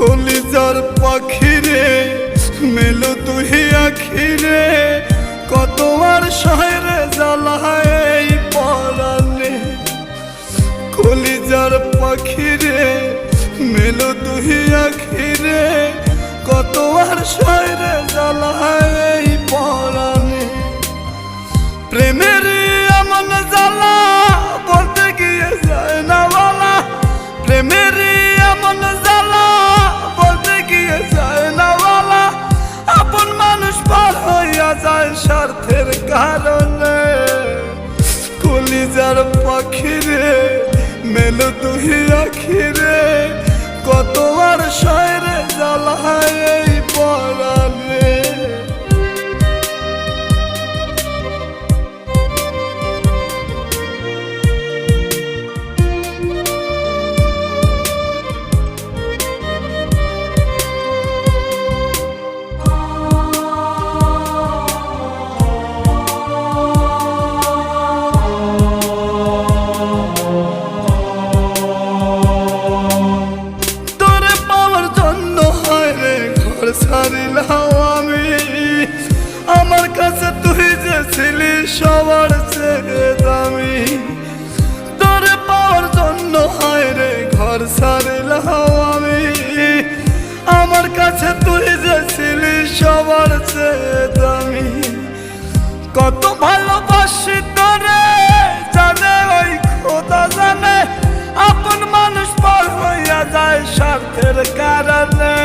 কলিজার পাখিরে, মেলো তুই আখিরে, কত আর শহরে জ্বালায় এই কলিজার পাখিরে, মেলো তুই আখিরে, কত আর শহরে জ্বালায় এই প্রেমের কলিজার পাখিরে মেলো তুই আখিরে কত আর শয়রে জ্বালায় ছাড়িলাম আমি। আমার কাছে তুই যে ছিলি সবার চেয়ে দামি। কত ভালোবাসি তোরে, জানে ওই খোদা জানে, আপন মানুষ পার হইয়া যায় স্বার্থের কারণে।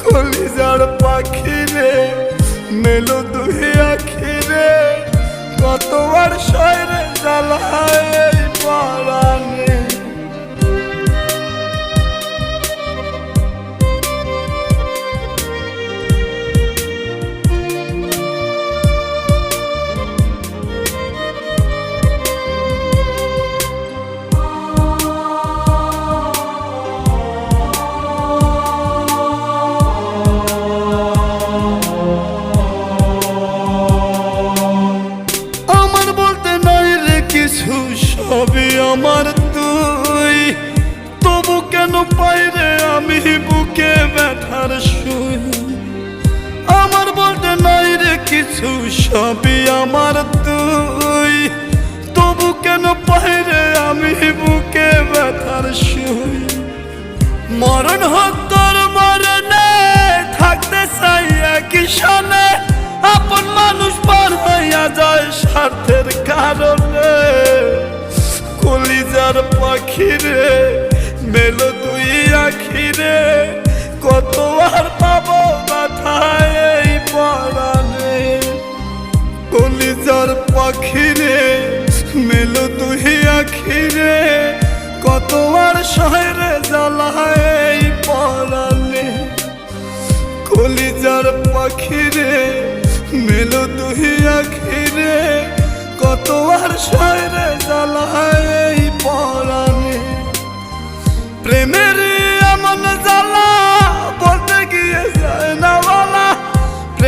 কলিজার পাখিরে, মেলো দুই আখিরে কত আর শহরে জ্বালায়। আমার তুই? তবু কেন পাইরে আমি বুকে ব্যথার শুই আমার বলতে নাই রে কিছু, সবই আমার তুই। তবু কেন পাইরে আমি বুকে ব্যথার শুই মরণ হোক পাখিরে মেলো দুই আখিরে, কত আর পাবো মাথায় এই পরানে কলিজার পাখিরে, মেলো তুই আখিরে, কত আর শহরে জ্বালায় এই পরানে কলিজার পাখিরে, মেলো তুই আখিরে, কত আর শহরে জ্বালায়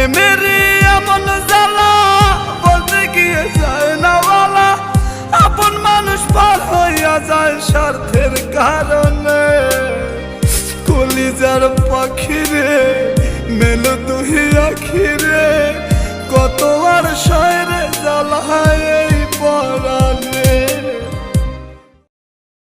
প্রেমের এমন জ্বালা বলতে গিয়ে যায় না বলা আপন মানুষ পার হইয়া যায় স্বার্থের কারণে কলিজার পাখিরে মেলো তুই আখিরে